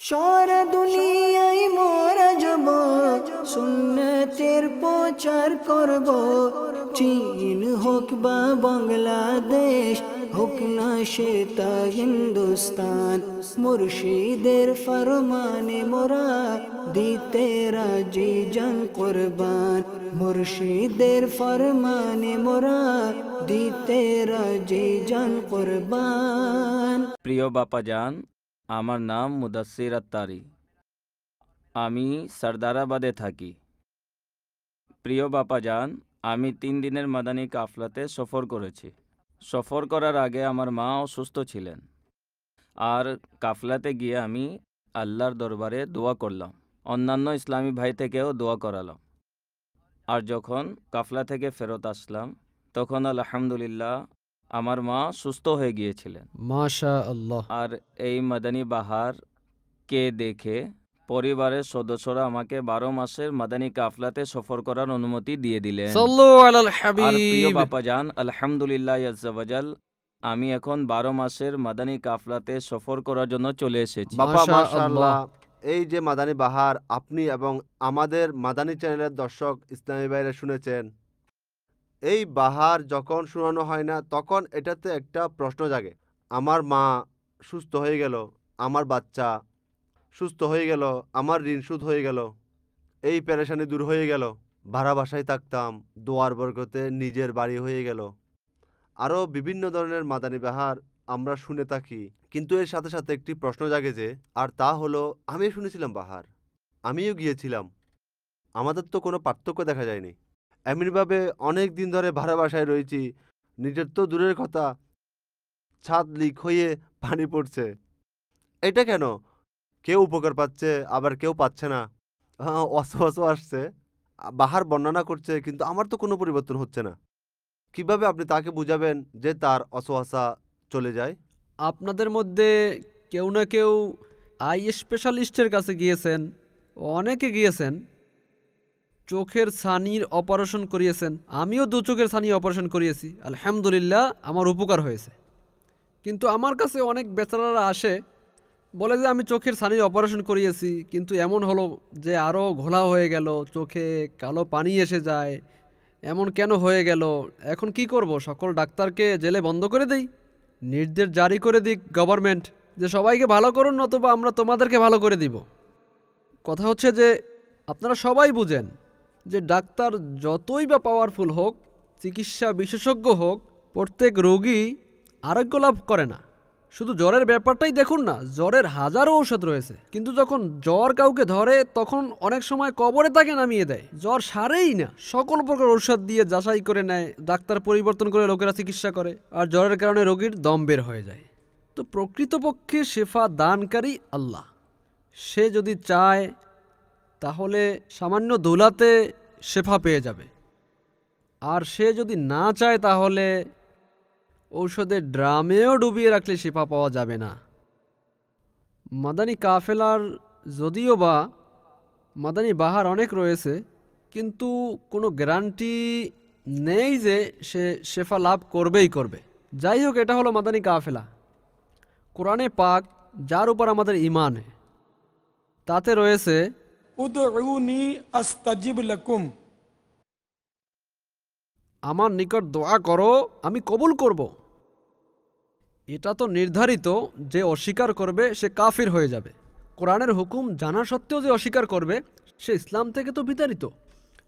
সারা দুনিয়ায় মোরা যাব, সুন্নতের প্রচার করব। চীন হোক বা বাংলাদেশ, হোক না সেটা হিন্দুস্তান, মুর্শিদের ফরমানে মোরা দিতে রাজি জান কোরবান। মুর্শিদের ফরমানে মোরা দিতে রাজি জান কোরবান। প্রিয় বাপাজান আমার নাম মুদাসির আত্তারি। আমি সর্দারাবাদে থাকি। প্রিয় বাপা যান আমি তিন দিনের মাদানী কাফলাতে সফর করেছি। সফর করার আগে আমার মা অসুস্থ ছিলেন। আর কাফলাতে গিয়ে আমি আল্লাহর দরবারে দোয়া করলাম। অন্যান্য ইসলামী ভাই থেকেও দোয়া করালাম। আর যখন কাফলা থেকে ফেরত আসলাম, তখন আলহামদুলিল্লাহ আমার মা সুস্থ হয়ে গিয়েছিলেন। মাশা আল্লাহ আর এই মাদানী বাহার কে দেখে পরিবারের সদস্যরা আমাকে বারো মাসের মাদানী কাফলাতে সফর করার অনুমতি দিয়ে দিলেন। সাল্লু আলাল আর বাপাজান আলহামদুলিল্লাহ আজ্জাওয়াজাল আমি এখন বারো মাসের মাদানী কাফলাতে সফর করার জন্য চলে এসেছি। এই যে মাদানী বাহার আপনি এবং আমাদের মাদানী চ্যানেলের দর্শক ইসলামী ভাইরা শুনেছেন এই বাহার যখন শোনানো হয় না, তখন এটাতে একটা প্রশ্ন জাগে। আমার মা সুস্থ হয়ে গেল, আমার বাচ্চা সুস্থ হয়ে গেল, আমার ঋণ সুদ হয়ে গেল, এই পেরেশানি দূর হয়ে গেল, ভাড়া বাসায় থাকতাম, দোয়ার বরকতে নিজের বাড়ি হয়ে গেল। আরও বিভিন্ন ধরনের মাদানী বাহার আমরা শুনে থাকি, কিন্তু এর সাথে সাথে একটি প্রশ্ন জাগে যে, আর তা হলো আমি শুনেছিলাম বাহার, আমিও গিয়েছিলাম। আমাদের তো কোনো পার্থক্য দেখা যায়নি। এমনিভাবে অনেক দিন ধরে ভাড়া বাসায় রয়েছি। নিজের তো দূরের কথা। ছাদ লিক হয়ে পানি পড়ছে। এটা কেন? কেউ উপকার পাচ্ছে, আবার কেউ পাচ্ছে না। অসো আসছে। বাহার বর্ণনা করছে, কিন্তু আমার তো কোনো পরিবর্তন হচ্ছে না। কীভাবে আপনি তাকে বুঝাবেন যে তার অসহাসা চলে যায়? আপনাদের মধ্যে কেউ না কেউ আই স্পেশালিস্টের কাছে গিয়েছেন। অনেকে গিয়েছেন। চোখের ছানির অপারেশন করিয়েছেন। আমিও দু চোখের ছানি অপারেশন করিয়েছি। আলহামদুলিল্লাহ, আমার উপকার হয়েছে। কিন্তু আমার কাছে অনেক বেচারারা আসে, বলে যে আমি চোখের ছানির অপারেশন করিয়েছি, কিন্তু এমন হলো যে আরও ঘোলা হয়ে গেল, চোখে কালো পানি এসে যায়, এমন কেন হয়ে গেল? এখন কি করব? সকল ডাক্তারকে জেলে বন্ধ করে দেই? নির্দেশ জারি করে দিক গভর্নমেন্ট, যে সবাইকে ভালো করুন, নতুবা আমরা তোমাদেরকে ভালো করে দিব। কথা হচ্ছে যে, আপনারা সবাই বুঝেন যে ডাক্তার যতই বা পাওয়ারফুল হোক, চিকিৎসা বিশেষজ্ঞ হোক, প্রত্যেক রোগী আরোগ্য লাভ করে না। শুধু জ্বরের ব্যাপারটাই দেখুন না, জ্বরের হাজারো ঔষধ রয়েছে। কিন্তু যখন জ্বর কাউকে ধরে, তখন অনেক সময় কবরে তাকে নামিয়ে দেয়। জ্বর সারেই না, সকল প্রকার ঔষধ দিয়ে যাচাই করে নেয়, ডাক্তার পরিবর্তন করে লোকেরা চিকিৎসা করে, আর জ্বরের কারণে রোগীর দম বের হয়ে যায়। তো প্রকৃতপক্ষে শেফা দানকারী আল্লাহ। সে যদি চায় তাহলে সামান্য দোলাতে শেফা পেয়ে যাবে। আর সে যদি না চায় তাহলে ঔষধের ড্রামেও ডুবিয়ে রাখলে শেফা পাওয়া যাবে না। মাদানী কাফেলার যদিও বা মাদানী বাহার অনেক রয়েছে, কিন্তু কোনো গ্যারান্টি নেই যে সে শেফা লাভ করবেই করবে। যাই হোক, এটা হলো মাদানী কাফেলা। কোরআনে পাক, যার উপর আমাদের ইমান তাতে রয়েছে আমার নিকট দোয়া করো, আমি কবুল করব। এটা তো নির্ধারিত যে অস্বীকার করবে, সে কাফির হয়ে যাবে। কোরআনের হুকুম জানা সত্ত্বেও যে অস্বীকার করবে, সে ইসলাম থেকে তো বিতাড়িত।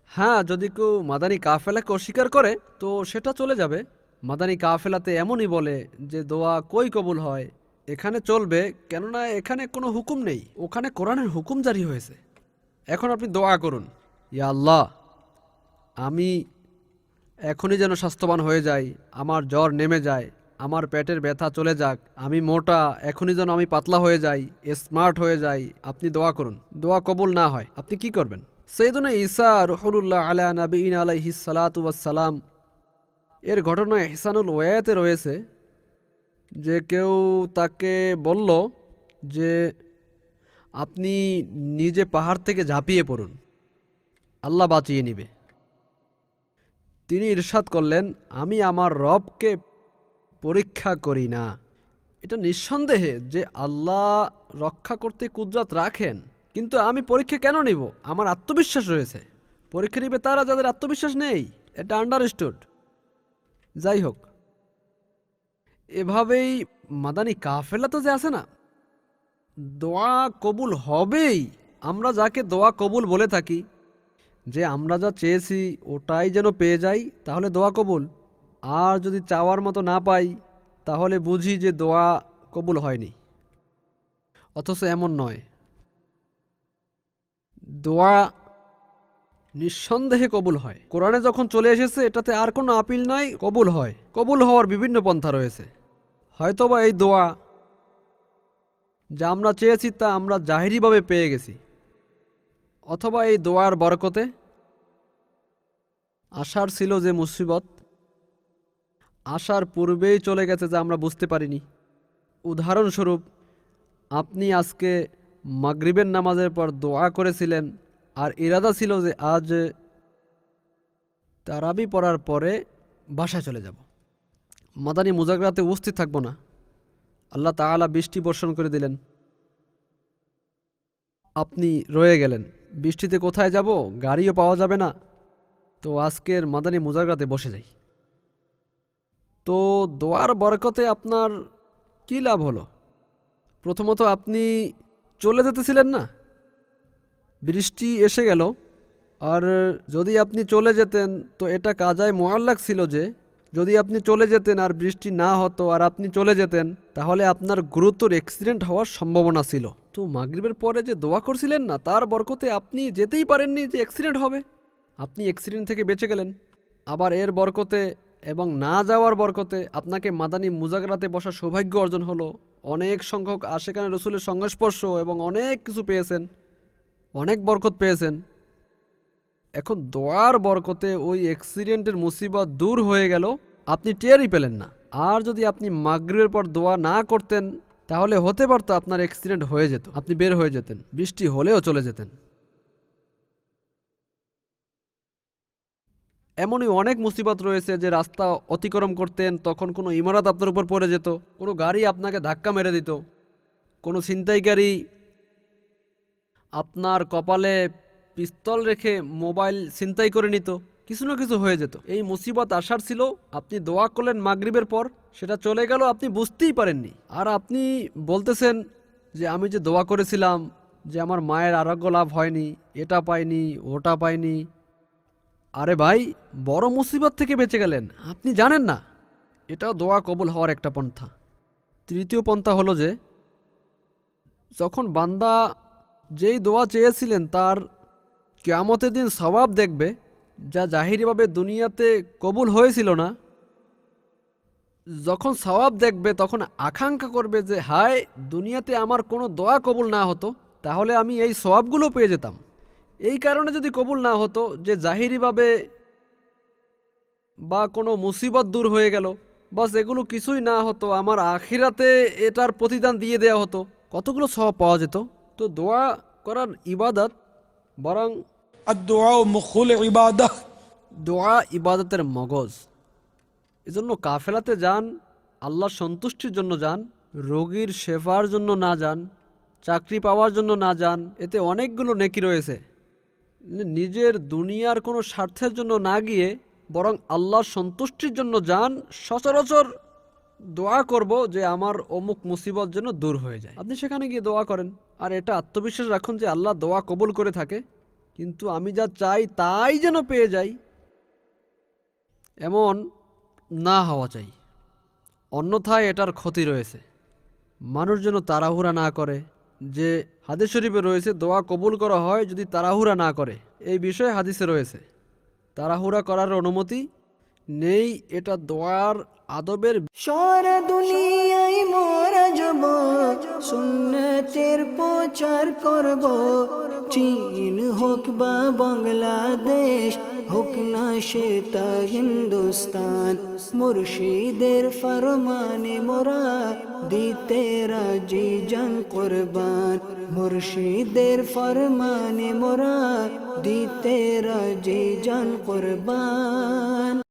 হ্যাঁ যদি কেউ মাদানী কাফেলাকে অস্বীকার করে, তো সেটা চলে যাবে। মাদানী কাফেলাতে এমনই বলে যে, দোয়া কই কবুল হয়? এখানে চলবে, কেননা এখানে কোনো হুকুম নেই। ওখানে কোরআনের হুকুম জারি হয়েছে। এখন আপনি দোয়া করুন। ইয়া আল্লাহ, আমি এখনই যেন স্বাস্থ্যবান হয়ে যাই, আমার জ্বর নেমে যায়, আমার পেটের ব্যথা চলে যাক, আমি মোটা, এখনই যেন আমি পাতলা হয়ে যাই স্মার্ট হয়ে যাই, আপনি দোয়া করুন। দোয়া কবুল না হয়, আপনি কি করবেন? সেইদুনা ঈসা রহরুল্লাহ আলা নবীন আলাইহি সালাম এর ঘটনা ইহসানুল ওয়াতে রয়েছে যে কেউ তাকে বলল যে আপনি নিজে পাহাড় থেকে ঝাঁপিয়ে পড়ুন। আল্লাহ বাঁচিয়ে নিবে। তিনি ইরশাদ করলেন, আমি আমার রবকে পরীক্ষা করি না। এটা নিঃসন্দেহে যে আল্লাহ রক্ষা করতে কুদরাত রাখেন, কিন্তু আমি পরীক্ষা কেন নিব? আমার আত্মবিশ্বাস রয়েছে। পরীক্ষা নিবে তারা যাদের আত্মবিশ্বাস নেই, এটা আন্ডারস্টুড যাই হোক, এভাবেই মাদানি কাফেলা তো যে আছে না দোয়া কবুল হবেই। আমরা যাকে দোয়া কবুল বলে থাকি, যে আমরা যা চেয়েছি ওটাই যেন পেয়ে যাই, তাহলে দোয়া কবুল। আর যদি চাওয়ার মতো না পাই, তাহলে বুঝি যে দোয়া কবুল হয়নি। অথচ এমন নয়। দোয়া নিঃসন্দেহে কবুল হয়। কোরআনে যখন চলে এসেছে, এটাতে আর কোনো আপিল নাই, কবুল হয়। কবুল হওয়ার বিভিন্ন পন্থা রয়েছে। হয়তোবা এই দোয়া যা আমরা চেয়েছি তা আমরা জাহিরিভাবে পেয়ে গেছি। অথবা এই দোয়ার বরকতে আশার ছিল যে মুসিবত আসার পূর্বেই চলে গেছে যা আমরা বুঝতে পারিনি। উদাহরণস্বরূপ, আপনি আজকে মাগরিবের নামাজের পর দোয়া করেছিলেন আর ইরাদা ছিল যে আজ তারাবি পড়ার পরে বাসায় চলে যাব। মাদানী মুজাগরাতে উপস্থিত থাকব না। আল্লাহ তাআলা বৃষ্টি বর্ষণ করে দিলেন। আপনি রয়ে গেলেন। বৃষ্টিতে কোথায় যাব? গাড়িও পাওয়া যাবে না। তো আজকের মাদানী মুজাগরাতে বসে যাই। তো দোয়ার বরকতে আপনার কী লাভ হলো? প্রথমত আপনি চলে যেতেছিলেন না? বৃষ্টি এসে গেল। আর যদি আপনি চলে যেতেন, তো এটা কাজায় মোয়াল্লাক ছিল যে যদি আপনি চলে যেতেন আর বৃষ্টি না হতো আর আপনি চলে যেতেন, তাহলে আপনার গুরুতর অ্যাক্সিডেন্ট হওয়ার সম্ভাবনা ছিল। তো মাগরিবের পরে যে দোয়া করছিলেন না, তার বরকতে আপনি যেতেই পারেননি যে অ্যাক্সিডেন্ট হবে। আপনি অ্যাক্সিডেন্ট থেকে বেঁচে গেলেন। আবার এর বরকতে এবং না যাওয়ার বরকতে আপনাকে মাদানী মুজাগরাতে বসার সৌভাগ্য অর্জন হলো। অনেক সংখ্যক আশেখানে রসুলের সংস্পর্শ এবং অনেক কিছু পেয়েছেন। অনেক বরকত পেয়েছেন। এখন দোয়ার বরকতে ওই অ্যাক্সিডেন্টের মুসিবত দূর হয়ে গেল, আপনি টেরই পেলেন না। আর যদি আপনি মাগরিবের পর দোয়া না করতেন, তাহলে হতে পারতো আপনার অ্যাক্সিডেন্ট হয়ে যেত, আপনি বের হয়ে যেতেন, বৃষ্টি হলেও চলে যেতেন। এমনই অনেক মুসিবত রয়েছে যে রাস্তা অতিক্রম করতেন, তখন কোনো ইমারত আপনার উপর পড়ে যেত, কোনো গাড়ি আপনাকে ধাক্কা মেরে দিত, কোনো ছিনতাইকারী আপনার কপালে পিস্তল রেখে মোবাইল ছিনতাই করে নিত, কিছু না কিছু হয়ে যেত। এই মুসিবত আসার ছিল, আপনি দোয়া করলেন মাগরিবের পর, সেটা চলে গেল আপনি বুঝতেই পারেননি। আর আপনি বলতেছেন যে আমি যে দোয়া করেছিলাম যে আমার মায়ের আরোগ্য লাভ হয়নি, এটা পাইনি, ওটা পাইনি। আরে ভাই, বড় মুসিবত থেকে বেঁচে গেলেন, আপনি জানেন না। এটাও দোয়া কবুল হওয়ার একটা পন্থা। তৃতীয় পন্থা হলো যে, যখন বান্দা যেই দোয়া চেয়েছিলেন, তার কেয়ামতের দিন স্বভাব দেখবে যা জাহিরিভাবে দুনিয়াতে কবুল হয়েছিল না। যখন স্বভাব দেখবে, তখন আকাঙ্ক্ষা করবে যে, হায়, দুনিয়াতে আমার কোনো দোয়া কবুল না হতো, তাহলে আমি এই স্বভাবগুলো পেয়ে যেতাম। এই কারণে যদি কবুল না হতো, যে জাহিরিভাবে বা কোনো মুসিবত দূর হয়ে গেল, বাস এগুলো কিছুই না হতো, আমার আখিরাতে এটার প্রতিদান দিয়ে দেওয়া হতো, কতগুলো সওয়াব পাওয়া যেত? তো দোয়া করার ইবাদত বরং আর দোয়া ও ইবাদত দোয়া ইবাদতের মগজ। এজন্য কাফেলাতে যান, আল্লাহ সন্তুষ্টির জন্য যান, রোগীর সেবার জন্য না যান, চাকরি পাওয়ার জন্য না যান, এতে অনেকগুলো নেকি রয়েছে। নিজের দুনিয়ার কোনো স্বার্থের জন্য না গিয়ে বরং আল্লাহর সন্তুষ্টির জন্য যান, সচরাচর দোয়া করব যে আমার অমুক মুসিবত যেন দূর হয়ে যায়। আপনি সেখানে গিয়ে দোয়া করেন। আর এটা আত্মবিশ্বাস রাখুন যে আল্লাহ দোয়া কবুল করে থাকে। কিন্তু আমি যা চাই তাই যেন পেয়ে যাই। এমন না হওয়া চাই। অন্যথায় এটার ক্ষতি রয়েছে। মানুষ যেন তাড়াহুড়া না করে। যে হাদিস শরীফে রয়েছে, দোয়া কবুল করা হয় যদি তাড়াহুড়া না করে। এই বিষয়ে হাদিসে রয়েছে। তাড়াহুড়া করার অনুমতি নেই, এটা দোয়ার আদবের সারা দুনিয়ায় মোরা যাব সুন্নতের প্রচার করব। চীন হোক বা বাংলাদেশ, হোক না সেটা হিন্দুস্তান। মুর্শিদের ফরমানে মোরা দিতে রাজি, জান কোরবান। মুর্শিদের ফরমানে মোরা দিতে রাজি, জান কোরবান।